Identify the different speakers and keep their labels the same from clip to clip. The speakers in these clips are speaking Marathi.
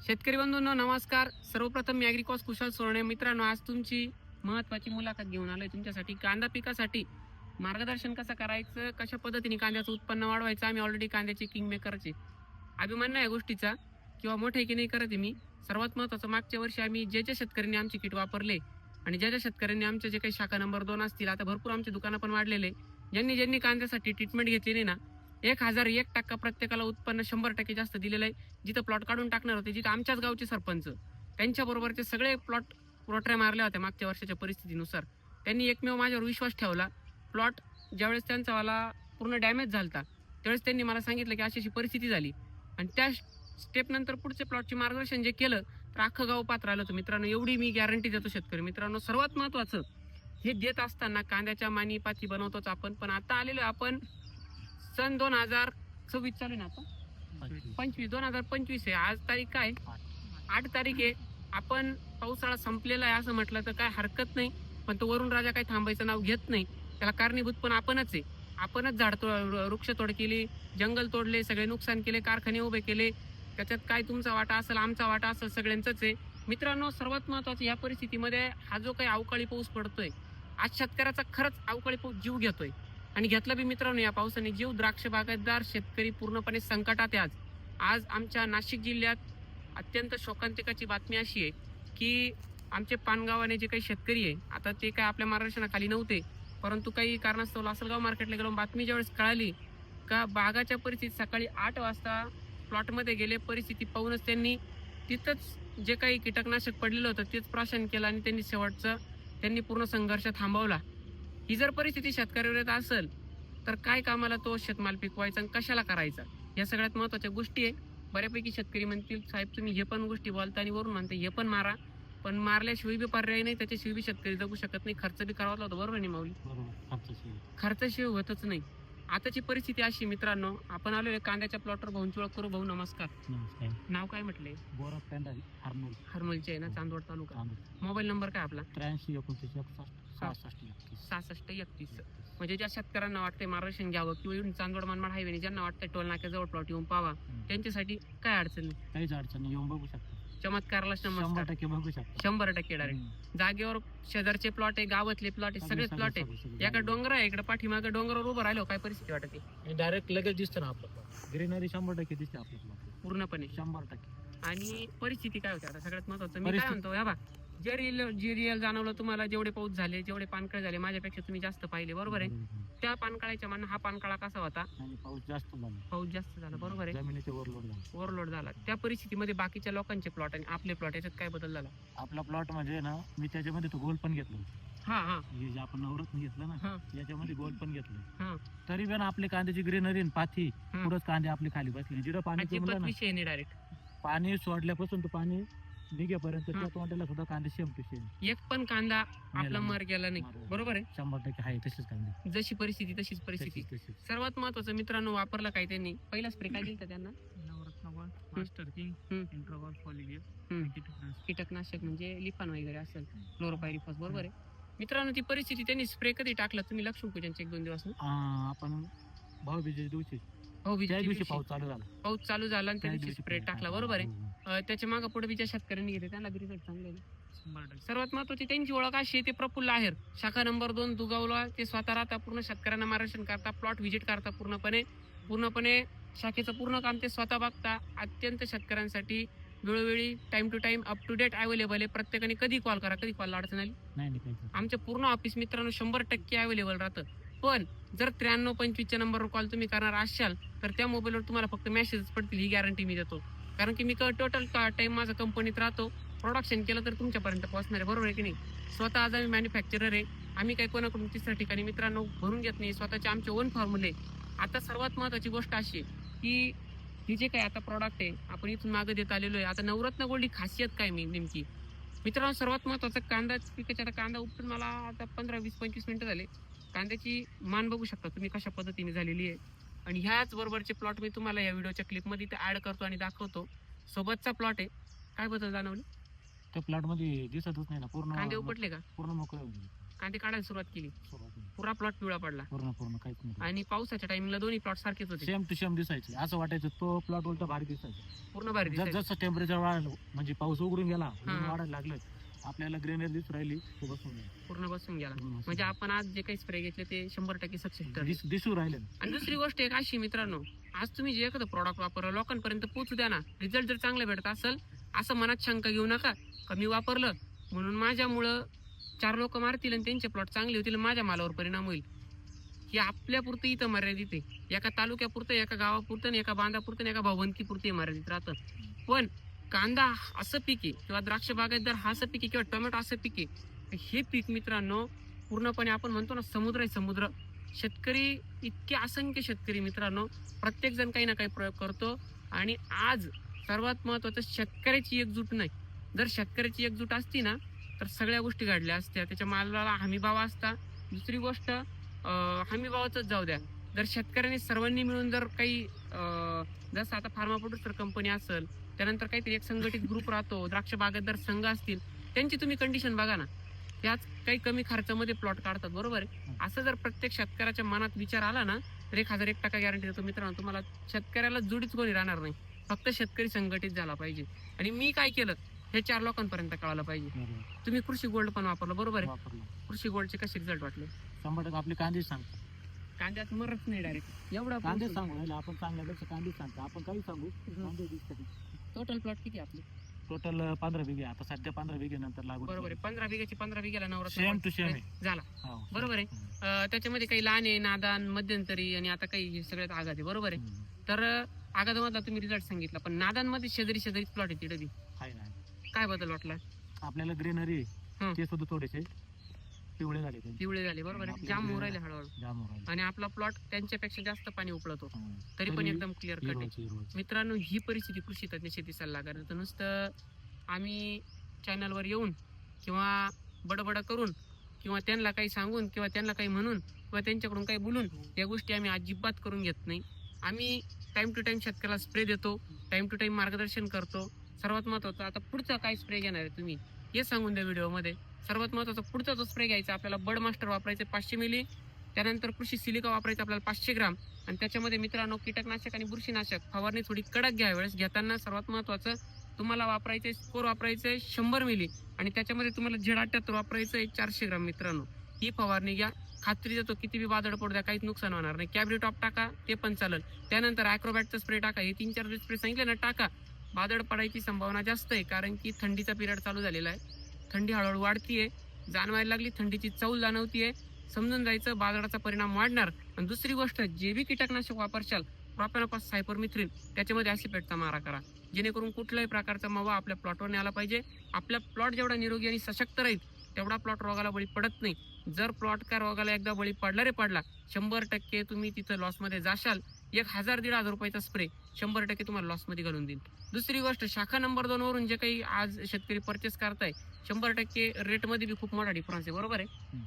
Speaker 1: शेतकरी बंधूंनो नमस्कार. सर्वप्रथम मी अॅग्रिकॉस कुशल सोरणे. मित्रांनो आज तुमची महत्वाची मुलाखत घेऊन आलोय. तुमच्यासाठी कांदा पिकासाठी मार्गदर्शन कसं करायचं कशा पद्धतीने कांद्याचं उत्पन्न वाढवायचं आम्ही ऑलरेडी कांद्याचे किंग मेकरचे अभिमान नाही या गोष्टीचा किंवा मोठे की नाही करत आहे मी. सर्वात महत्वाचं मागच्या वर्षी आम्ही जे ज्या शेतकऱ्यांनी आमचे किट वापरले आणि ज्या ज्या शेतकऱ्यांनी आमचे जे काही शाखा नंबर दोन असतील आता भरपूर आमचे दुकानं पण वाढलेले. ज्यांनी ज्यांनी कांद्यासाठी ट्रीटमेंट घेतलेली ना एक हजार एक टक्का प्रत्येकाला उत्पन्न शंभर टक्के जास्त दिलेलं आहे. जिथं प्लॉट काढून टाकणार होते जिथं आमच्याच गावचे सरपंच त्यांच्याबरोबर ते सगळे प्लॉट रोटऱ्या मारल्या होत्या मागच्या वर्षाच्या परिस्थितीनुसार. त्यांनी एकमेव माझ्यावर विश्वास ठेवला. प्लॉट ज्यावेळेस त्यांचा मला पूर्ण डॅमेज झालता त्यावेळेस त्यांनी मला सांगितलं की अशी अशी परिस्थिती झाली. आणि त्या स्टेपनंतर पुढचे पुढच्या प्लॉटचे मार्गदर्शन जे केलं तर अख्खं गाव पात्र आलं होतं. मित्रांनो एवढी मी गॅरंटी देतो शेतकरी मित्रांनो सर्वात महत्त्वाचं हे देत असताना कांद्याच्या मानी पाती बनवतोच आपण. पण आता आलेलो आपण सन दोन हजार सव्वीस चालू आहे ना आता? पंचवीस. दोन हजार पंचवीस आहे. आज तारीख काय? आठ तारीख आहे. आपण पावसाळा संपलेला आहे असं म्हटलं तर काय हरकत नाही. पण तो वरुण राजा काही थांबायचं नाव घेत नाही. त्याला कारणीभूत पण आपणच आहे. आपणच झाड तो- वृक्षतोड केली जंगल तोडले सगळे नुकसान केले कारखाने उभे केले. त्याच्यात काय तुमचा वाटा असेल आमचा वाटा असेल सगळ्यांचाच आहे. मित्रांनो सर्वात महत्वाचं या परिस्थितीमध्ये हा जो काही अवकाळी पाऊस पडतोय आज शेतकऱ्याचा खरंच अवकाळी पाऊस जीव घेतोय. आणि घेतला बी मित्रांनो या पावसाने जीव द्राक्ष बागायतदार शेतकरी पूर्णपणे संकटात आज. आज आमच्या नाशिक जिल्ह्यात अत्यंत शोकांतिकाची बातमी अशी आहे की आमचे पानगावाने जे काही शेतकरी आहे आता ते काय आपल्या मार्गदर्शनाखाली नव्हते परंतु काही कारणास्तव लासलगाव मार्केटला गेलो बातमी ज्यावेळेस कळाली का बागाच्या परिस्थिती सकाळी आठ वाजता प्लॉटमध्ये गेले परिस्थिती पाहूनच त्यांनी तिथंच जे काही कीटकनाशक पडलेलं होतं तेच प्राशन केलं आणि त्यांनी शेवटचं त्यांनी पूर्ण संघर्ष थांबवला. ही जर परिस्थिती शेतकऱ्यावर येत असेल तर काय कामाला तो शेतमाल पिकवायचा आणि कशाला करायचा? या सगळ्यात महत्त्वाच्या गोष्टी आहे. बऱ्यापैकी शेतकरी म्हणतील साहेब तुम्ही हे पण गोष्टी बोलता आणि वरून म्हणते हे पण मारा. पण मारल्याशिवाय बी पर्याय नाही त्याच्याशिवाय बी शेतकरी जगू शकत नाही. खर्च बी करावा लागतो बरोबर नाही माऊली? खर्चाशिवाय होतच नाही. आताची परिस्थिती अशी मित्रांनो आपण आलोय कांद्याच्या प्लॉटवर भाऊंची ओळख करू. भाऊ नमस्कार.
Speaker 2: नमस्कार.
Speaker 1: नाव काय
Speaker 2: पेंडा हरमोल.
Speaker 1: हरमलचे आहे ना चांदवड तालुका. मोबाईल नंबर काय आपला?
Speaker 2: त्र्याऐंशी एकोणतीस सहासष्ट एकतीस.
Speaker 1: म्हणजे ज्या शेतकऱ्यांना वाटतंय मार्गदर्शन घ्यावं किंवा इकडून चांदवड मनमाड हायवे ज्यांना वाटतंय टोल नाक्याजवळ प्लॉट येऊन पावा त्यांच्यासाठी काय अडचण?
Speaker 2: काहीच अडचण येऊन बघू शकता.
Speaker 1: चमत्कारला
Speaker 2: शंभर
Speaker 1: नमस्कार.
Speaker 2: टक्के बघू शकता.
Speaker 1: शंभर टक्के डायरेक्ट. जागेवर शेजारचे प्लॉट आहे गावातले प्लॉट आहे सगळेच प्लॉट आहे. याकडे डोंगर आहे इकडे पाठीमागे डोंगरावर उभं राहिलो काय परिस्थिती वाटते?
Speaker 2: डायरेक्ट लगेच दिसतं ना आपलं ग्रीनरी शंभर टक्के दिसते आपलं plot.
Speaker 1: पूर्णपणे.
Speaker 2: शंभर टक्के.
Speaker 1: आणि परिस्थिती काय होती? आता सगळ्यात महत्वाचं मी काय
Speaker 2: परिस्थिती-
Speaker 1: म्हणतो या बा जे रिअल जे रिअल जाणवलं तुम्हाला जेवढे पाऊस झाले जेवढे पानकळे झाले माझ्यापेक्षा तुम्ही जास्त पाहिले बरोबर आहे. त्या पानकाळाच्या मान हा पानकाळा कसा होता?
Speaker 2: आणि पाऊस जास्त झाला.
Speaker 1: पाऊस जास्त झाला बरोबर आहे?
Speaker 2: जमिनीचे ओव्हरलोड झाला.
Speaker 1: ओव्हरलोड झाला. त्या परिस्थितीमध्ये बाकीच्या लोकांचे प्लॉट आणि आपले प्लॉट याच्यात काय बदल झाला?
Speaker 2: आपला प्लॉट म्हणजे ना मी त्याच्यामध्ये तो गोल पण घेतला
Speaker 1: हा हा.
Speaker 2: हे जे आपण नवरत्न घेतलं ना याच्यामध्ये गोल पण घेतलं.
Speaker 1: हा.
Speaker 2: तरी पण आपले कांद्याची ग्रीनरी पाथी
Speaker 1: हा.
Speaker 2: पुढंच कांदे आपले खाली बसले. जिथं पाणी तुंबलं
Speaker 1: अजिबात
Speaker 2: ना
Speaker 1: विषय नाही डायरेक्ट
Speaker 2: पाणी सोडल्यापासून तो पाणी निघेपर्यंत
Speaker 1: हा.
Speaker 2: त्या तोंडाला सुद्धा कांदे शेम टू शेम
Speaker 1: एक पण कांदा आपला मर गेला नाही.
Speaker 2: बरोबर.
Speaker 1: आहे?
Speaker 2: शंभर टक्के आहे तसेच कांदे.
Speaker 1: जशी परिस्थिती तशीच परिस्थिती. सर्वात महत्वाचं मित्रांनो वापरलं काय त्यांनी? पहिला स्प्रे काय दिलं त्यांना?
Speaker 2: मास्टर किंग
Speaker 1: हम्म.
Speaker 2: इंट्रोगॉल पॉलिगियर
Speaker 1: हम्म. कीटकनाशक म्हणजे लिपान वगैरे असेल क्लोरोपायरिफॉस बरोबर आहे? मित्रांनो ती परिस्थिती त्यांनी स्प्रे कधी टाकला? तुम्ही लक्ष्मीपूजनचे एक दोन दिवस?
Speaker 2: आ, आपण भाऊबीजेच्या दिवशी. त्या दिवशी पाऊस चालू झाला.
Speaker 1: पाऊस चालू झाला आणि त्या
Speaker 2: त्या
Speaker 1: दिवशी
Speaker 2: दिवशी
Speaker 1: स्प्रे टाकला बरोबर आहे? त्याच्यामागे पुढे बी ज्या शेतकऱ्यांनी घेतले त्यांना रिझल्ट चांगले. सर्वात महत्वाची त्यांची ओळख अशी आहे, ते प्रफुल्ल आहेर. शाखा नंबर दोन दुगावला. ते स्वतः राहता पूर्ण शेतकऱ्यांना मार्गदर्शन करता प्लॉट व्हिजिट करता पूर्णपणे. पूर्णपणे शाखेचं पूर्ण काम ते स्वतः बघता. अत्यंत शेतकऱ्यांसाठी वेळोवेळी time to time up to date available आहे. प्रत्येकाने कधी कॉल करा कधी कॉल अडचण आली?
Speaker 2: नाही नाही काहीच
Speaker 1: आमचं पूर्ण ऑफिस मित्रांनो शंभर टक्के अवेलेबल राहतं. पण जर त्र्याण्णव पंचवीसच्या नंबरवर कॉल तुम्ही करणार असाल तर त्या मोबाईलवर तुम्हाला फक्त मेसेज पडतील ही गॅरंटी मी देतो. कारण की मी टोटल टाइम माझा कंपनीत राहतो. प्रोडक्शन केलं तर तुमच्यापर्यंत पोहोचणार आहे. बरोबर आहे की नाही? स्वतः आज आम्ही मॅन्युफॅक्चरर आहे. आम्ही काही कोणाकडून तिसऱ्या ठिकाणी मित्रांनो भरून घेत नाही. स्वतःचे आमचे ओन फॉर्म्युले आता सर्वात महत्त्वाची गोष्ट अशी आहे की ही जे काही आता प्रॉडक्ट आहे आपण इथून मागं देत आलेलो आहे. आता नवरत्न गोल्ड ही खासियत काय मी नेमकी? मित्रांनो सर्वात महत्त्वाचा कांदा पिकाचा आता कांदा उपटून मला आता पंधरा वीस पंचवीस मिनटं झाले. कांद्याची मान बघू शकता तुम्ही कशा पद्धतीने झालेली आहे. आणि ह्याच बरोबरचे प्लॉट मी तुम्हाला या व्हिडिओच्या क्लिपमध्ये ते ऍड करतो आणि दाखवतो. सोबतचा प्लॉट आहे. काय बदल जाणवले?
Speaker 2: त्या प्लॉटमध्ये दिसतच नाही ना. पूर्ण
Speaker 1: कांदे उपटले का?
Speaker 2: पूर्ण मोकळे.
Speaker 1: कांदे काढायला सुरुवात केली. पुरा प्लॉट पिवळा पडला.
Speaker 2: पूर्ण पूर्ण काहीच नाही.
Speaker 1: आणि पावसाच्या टाइमिंगला दोन्ही प्लॉट सारखेच होते.
Speaker 2: सेम टू सेम दिसायचे. असं वाटायचं तो प्लॉट उलटा भारी दिसायचा.
Speaker 1: पूर्ण भारी
Speaker 2: जस
Speaker 1: दिसायचे.
Speaker 2: जसं टेम्परेचर वाढलं म्हणजे पाऊस उघडून गेला ऊन
Speaker 1: हा.
Speaker 2: वाढायला लागलं आपल्याला ग्रेनरी दिसू राहिली तो बसून गेला.
Speaker 1: पूर्ण बसून गेला. म्हणजे आपण आज जे काही स्प्रे घेतले ते शंभर टक्के सक्सेस. ठरले.
Speaker 2: दिस- दिसू राहिले
Speaker 1: आणि दुसरी गोष्ट एक अशी मित्रांनो आज तुम्ही जे एखादं प्रॉडक्ट वापरलं लोकांपर्यंत पोहोचू द्या ना. रिझल्ट जर चांगला भेटत असेल असं मनात शंका घेऊ नका. कमी वापरलं म्हणून माझ्यामुळं चार लोक मारतील आणि त्यांचे प्लॉट चांगले होतील आणि माझ्या मालावर परिणाम होईल. हे आपल्यापुरतं इथं मर्यादित आहे. एका तालुक्यापुरतं एका गावापुरतं आणि एका बांधापुरतं आणि एका भावंतीपुरतं हे मर्यादित राहतं. पण कांदा असं पीक आहे किंवा द्राक्ष बागायतदार हा असं पीक आहे किंवा टोमॅटो असं पीक आहे हे पीक मित्रांनो पूर्णपणे आपण म्हणतो ना समुद्र आहे समुद्र. शेतकरी इतके असंख्य शेतकरी मित्रांनो प्रत्येकजण काही ना काही प्रयोग करतो. आणि आज सर्वात महत्त्वाचं शेतकऱ्याची एकजूट नाही. जर शेतकऱ्याची एकजूट असती ना तर सगळ्या गोष्टी घडल्या असत्या. त्याच्या मालाला हमीभाव असता. दुसरी गोष्ट हमीभावाचंच जाऊ द्या. जर शेतकऱ्यांनी सर्वांनी मिळून जर काही जसं आता फार्मा प्रोड्युसर कंपनी असेल त्यानंतर काहीतरी एक संघटित ग्रुप राहतो द्राक्ष बागायतदार संघ असतील त्यांची तुम्ही कंडिशन बघा ना. त्याच काही कमी खर्चामध्ये प्लॉट काढतात बरोबर आहे? असं जर प्रत्येक शेतकऱ्याच्या मनात विचार आला ना तर एक हजार एक टक्का गॅरंटी देतो. मित्रांनो तुम्हाला शेतकऱ्याला जुडीच कोणी राहणार नाही. फक्त शेतकरी संघटित झाला पाहिजे. आणि मी काय केलं? हे चार लोकांपर्यंत कळालं पाहिजे. तुम्ही कृषी गोल्ड पण वापरलं बरोबर आहे? कृषी गोल्डचे कसे रिझल्ट वाटले?
Speaker 2: शंभर टक्के आपले कांदे सांग.
Speaker 1: कांद्यात मरत नाही डायरेक्ट एवढा
Speaker 2: कांदे सांगू. आपण चांगल्यापेक्षा कांदे सांगतो. आपण काही सांगू? कांदे
Speaker 1: टोटल प्लॉट किती आपले?
Speaker 2: टोटल पंधरा बिघे. आता सध्या पंधरा बिघे नंतर लागू
Speaker 1: बरोबर आहे. पंधरा बिघाची पंधरा बिघ्याला
Speaker 2: सेम टू सेम आहे.
Speaker 1: झाला.
Speaker 2: हो.
Speaker 1: बरोबर आहे. अं, त्याच्यामध्ये काही लहान आहे नादान मध्यंतरी आणि आता काही सगळ्यात आघात आहे. बरोबर आहे. तर आघातामधला तुम्ही रिझल्ट सांगितला पण नादांमध्ये शेजारी शेजारी प्लॉट आहे तिथे बी. काय बदल वाटला?
Speaker 2: आपल्याला ग्रीनरी. ते सुद्धा थोडेसे. पिवळे झाले ते
Speaker 1: पिवळे झाले बरोबर आहे. जाम होऊ राहिले हळूहळू.
Speaker 2: जाम.
Speaker 1: आणि आपला प्लॉट त्यांच्यापेक्षा जास्त पाणी उपळतो
Speaker 2: हं.
Speaker 1: तरी पण
Speaker 2: तरी
Speaker 1: एकदम क्लिअर कट आहे.
Speaker 2: हिरवाचे, हिरवाचे.
Speaker 1: मित्रांनो ही परिस्थिती कृषी तज्ञ शेती सल्लागार तर नुसतं आम्ही चॅनलवर येऊन किंवा बडबड करून किंवा त्यांना काही सांगून किंवा त्यांना काही म्हणून किंवा त्यांच्याकडून काही बोलून या गोष्टी आम्ही अजिबात करून घेत नाही. आम्ही टाइम टू टाइम शेतकऱ्याला स्प्रे देतो टाइम टू टाइम मार्गदर्शन करतो. सर्वात महत्वाचं आता पुढचा काय स्प्रे घेणार आहे तुम्ही? हे सांगून द्या व्हिडिओमध्ये सर्वात महत्त्वाचा पुढचा जो स्प्रे घ्यायचा आपल्याला बड मास्टर वापरायचे पाचशे मिली त्यानंतर कृषी सिलिका वापरायचं आपल्याला पाचशे ग्राम. आणि त्याच्यामध्ये मित्रांनो कीटकनाशक आणि बुरशीनाशक फवारणी थोडी कडक घ्या वेळेस घेताना सर्वात महत्वाचं तुम्हाला वापरायचे स्कोर वापरायचे शंभर मिली आणि त्याच्यामध्ये तुम्हाला झेड अठ्याहत्तर वापरायचं आहे चारशे ग्राम मित्रांनो. ही फवारणी घ्या. खात्री देतो किती बी वादळ पडू द्या काहीच नुकसान होणार नाही. कॅबरी टॉप टाका ते पण चालेल. त्यानंतर ॲक्रोबॅटचा स्प्रे टाका. हे तीन चार स्प्रे सांगितले ना टाका. वादळ पडायची संभावना जास्त आहे कारण की थंडीचा पिरियड चालू झालेला आहे. थंडी हळूहळू वाढतीये जाणवायला लागली थंडीची चव जाणवतीये. समजून जायचं बाजाराचा परिणाम वाढणार. आणि दुसरी गोष्ट जे बी कीटकनाशक वापरशाल प्रॉपॅनोपास सायपरमिथ्रिन त्याच्यामध्ये ॲसिपेटचा मारा करा. जेणेकरून कुठल्याही प्रकारचा मावा आपल्या प्लॉटवर आला पाहिजे. आपला प्लॉट जेवढा निरोगी आणि सशक्त राहील तेवढा प्लॉट रोगाला बळी पडत नाही. जर प्लॉट का रोगाला एकदा बळी पडला रे पडला शंभर टक्के तुम्ही तिथं लॉसमध्ये जाशाल. एक हजार दीड हजार रुपयाचा स्प्रे शंभर टक्के तुम्हाला लॉसमध्ये घालून देईल दुसरी गोष्ट शाखा नंबर दोन वरून जे काही आज शेतकरी परचेस करताय शंभर टक्के रेटमध्ये बी खूप मोठा डिफरन्स आहे बरोबर आहे.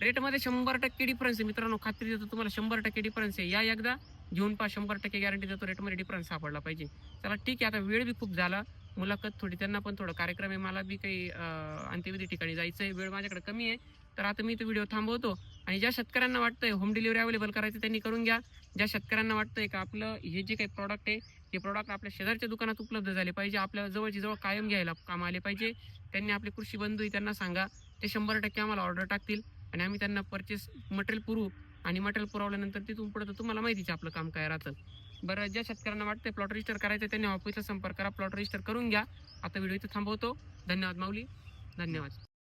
Speaker 1: रेटमध्ये शंभर टक्के डिफरन्स आहे. मित्रांनो खात्री देतो तुम्हाला शंभर टक्के डिफरन्स आहे. या एकदा घेऊन पहा शंभर टक्के गॅरंटी देतो रेटमध्ये डिफरन्स सापडला पाहिजे. चला ठीक आहे आता वेळ बी खूप झाला. मुलाखत थोडी त्यांना पण थोडं कार्यक्रम आहे. मला बी काही अंत्यविधी ठिकाणी जायचं आहे वेळ माझ्याकडे कमी आहे. तर आता मी तो व्हिडिओ थांबवतो. आणि ज्या शेतकऱ्यांना वाटतंय होम डिलिव्हरी अवेलेबल करायचं त्यांनी करून घ्या. ज्या शेतकऱ्यांना वाटतंय का आपलं हे जे काही प्रॉडक्ट आहे ते प्रॉडक्ट आपल्या शेजारच्या दुकानात उपलब्ध झाले पाहिजे. आपल्या जवळची जवळ कायम घ्यायला काम आले पाहिजे. त्यांनी आपले कृषी बंधू त्यांना सांगा. ते शंभर टक्के आम्हाला ऑर्डर टाकतील आणि आम्ही त्यांना परचेस मटेरियल पुरवू. आणि मटेरियल पुरवल्यानंतर तिथून पुढे तर तुम्हाला माहितीच आपलं काम काय राहतं. बरं ज्या शेतकऱ्यांना वाटतंय प्लॉट रजिस्टर करायचं त्यांनी ऑफिसला संपर्क करा प्लॉट रजिस्टर करून घ्या. आता व्हिडिओ इथं थांबवतो. धन्यवाद माऊली. धन्यवाद.